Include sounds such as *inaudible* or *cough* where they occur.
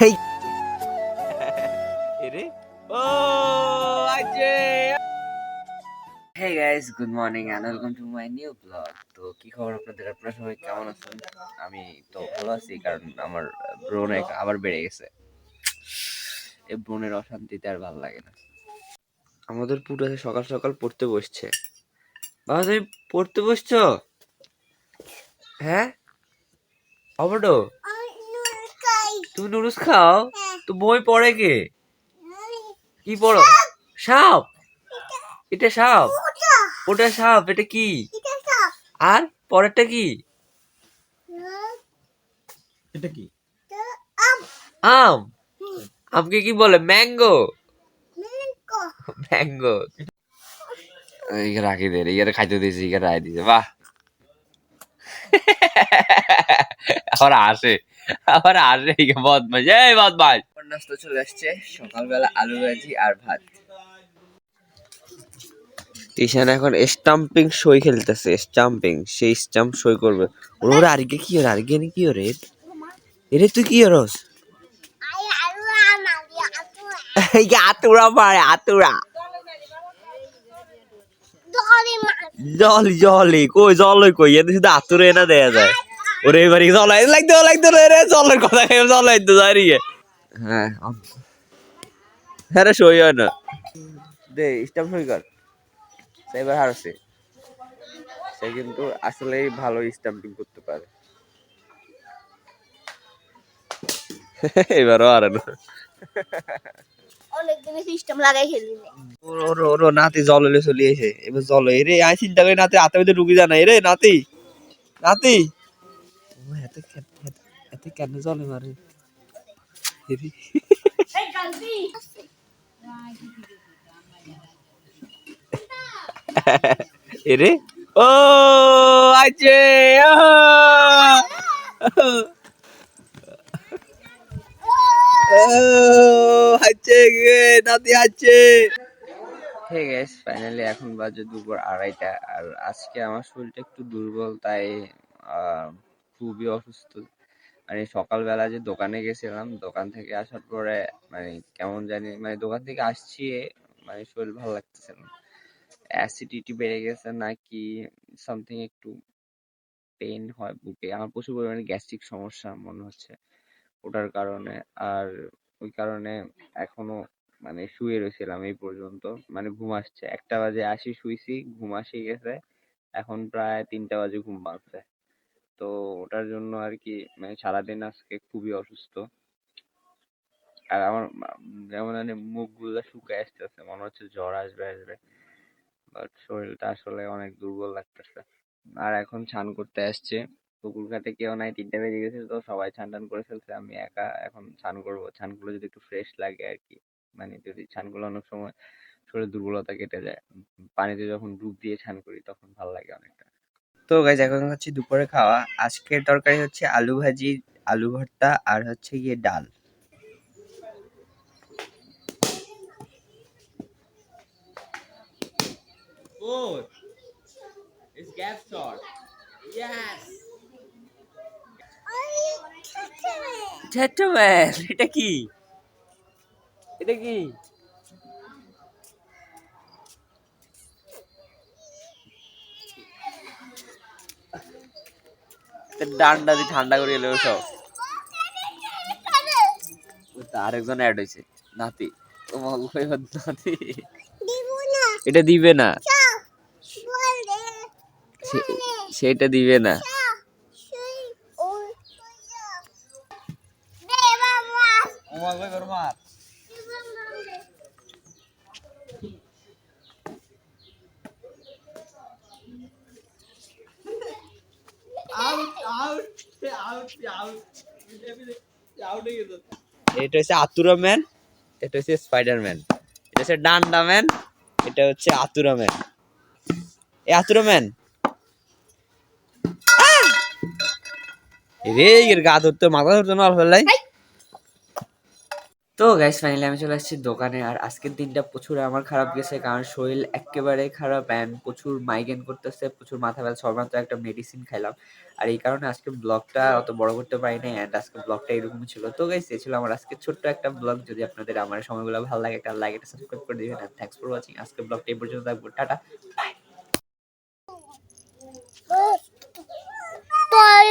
এই *laughs* এরে? ও Hey guys, good morning and welcome to my new vlog. তো কি খবর আপনাদের? আপনারা সবাই কেমন আছেন? আমি তো ভালো আছি কারণ আমার ব্রণ আবার বেড়ে গেছে। এই ব্রণের অশান্তিতে আর ভালো লাগে না। আমাদের পুরো সকাল সকাল পড়তে বসছে। বাবা তুমি পড়তে বসছো? হ্যাঁ? অবডো? তুমি নুডলস খাও? তো বই পড়ে কে? কি পড়ো? সাপ। এটা সাপ? ওটা। সাপ এটা কি? আর পরেরটা কি? এটা কি? আম। আমকে কি বলে? ম্যাঙ্গো? ম্যাঙ্গো। এইখানে রাখি দে এইখানে খাইতে দিয়েছি এইখানে রাখি দিয়েছে বাহ। আবার আসে। আবার আসে বদমাস এই বদমাস নাস্তা চলে আসছে সকালবেলা আলু ভাজি আর ভাত। তিশান এখন স্টাম্পিং সই খেলতেছে স্টাম্পিং সেই স্টাম্প সই করবে। ওর ওর আরিকে কি ওর আরিকে নি কি ওরে? এরে তুই কি ওরস? আতুরা মারে আতুরা। জল জলে কই জল কই এতে শুধু আতুরে না দেয়া যায়। ওরে এবারে জলাই লাগতো লাগতো রে জলের কথা খেয়ে জলাই তো জানি হ্যাঁ হ্যাঁ রে সই হয় না। দে স্টাম্প সই কর। এবার হারছে সে কিন্তু আসলেই ভালো স্টাম্পিং করতে পারে। এবারও আর না। অনেকদিন সিস্টেম লাগাই খেলি ওর ওর ওর নাতি জল হলে চলে এসে এবার জল এরে আই চিন্তা করে নাতি হাতে মধ্যে ঢুকি জানা এরে নাতি। নাতি। ও এত কেন- জলে মারে এরে ও আছে আছে গে নাতি আছে হে গেস ফাইনালি এখন বাজে দুপুর আড়াইটা আর আজকে আমার শরীরটা একটু দুর্বল তাই আহ, খুবই অসুস্থ। মানে সকালবেলা যে দোকানে গেছিলাম, দোকান থেকে আসার পরে মানে কেমন জানি মানে দোকান থেকে আসছি মানে শরীর ভালো লাগতেছে না। অ্যাসিডিটি বেড়ে গেছে নাকি সামথিং একটু পেন হয় বুকে। আমার প্রচুর পরিমাণে গ্যাস্ট্রিক সমস্যা মনে হচ্ছে। ওটার কারণে আর ওই কারণে এখনও মানে শুয়ে রয়েছিলাম এই পর্যন্ত। মানে ঘুম আসছে। একটা বাজে আসি শুইছি, ঘুম আসি গেছে। এখন প্রায় তিনটা বাজে ঘুম ভাঙছে তো ওটার জন্য আর কি মানে সারাদিন আজকে খুবই অসুস্থ। আর আমার যেমন মানে মুখগুলো শুকায় আসতেছে, মনে হচ্ছে জ্বর আসবে আসবে। বাট শরীরটা আসলে অনেক দুর্বল লাগতেছে। আর এখন স্নান করতে আসছে। পুকুর ঘাটে কেউ নাই, তিনটা বেজে গেছে তো সবাই স্নান টান করে ফেলছে। আমি একা এখন স্নান করব। স্নান করলে যদি একটু ফ্রেশ লাগে আর কি মানে যদি স্নান করলে অনেক সময় শরীর দুর্বলতা কেটে যায়, পানিতে যখন ডুব দিয়ে স্নান করি, তখন ভালো লাগে অনেকটা। তো গাইজ এখন হচ্ছে দুপুরে খাওয়া আজকের তরকারি হচ্ছে আলু ভাজি আলু ভর্তা আর হচ্ছে গিয়ে ডাল. It's. Yes. *laughs* এটা কি এটা কি ডান্ডা দিয়ে ঠান্ডা করে এলো সব। আরেকজন অ্যাড হয়েছে নাতি। তোমার নাতি। এটা দিবে না। সেটা দিবে না। Omar এটা হচ্ছে আতুরা ম্যান, এটা হচ্ছে স্পাইডার ম্যান। এটা হচ্ছে ডান্ডা ম্যান, এটা হচ্ছে আতুরা ম্যান। এ আতুরা ম্যান! রে, এর গা ধরতে, মাথা ধরতে না ফেললাই তো গাইস ফাইনালি আমি চলে আসছি দোকানে। আর আজকের দিনটা প্রচুর আমার খারাপ গেছে, কারণ শরীর একেবারে খারাপ অ্যান্ড প্রচুর মাইগেন করতেছে, প্রচুর মাথা ব্যথা সর্বান্ত একটা মেডিসিন খাইলাম। আর এই কারণে আজকে ব্লগটা অত বড় করতে পারি নাই অ্যান্ড আজকে ব্লগটা এরকম ছিল। তো গাইস এ ছিল আমার আজকে ছোট্ট একটা ব্লগ যদি আপনাদের আমার সময়গুলো ভালো লাগে, একটা লাইক একটা সাবস্ক্রাইব করে দিবেন অ্যান্ড থ্যাংকস ফর ওয়াচিং আজকে ব্লগটা এই পর্যন্ত থাকব। Tata bye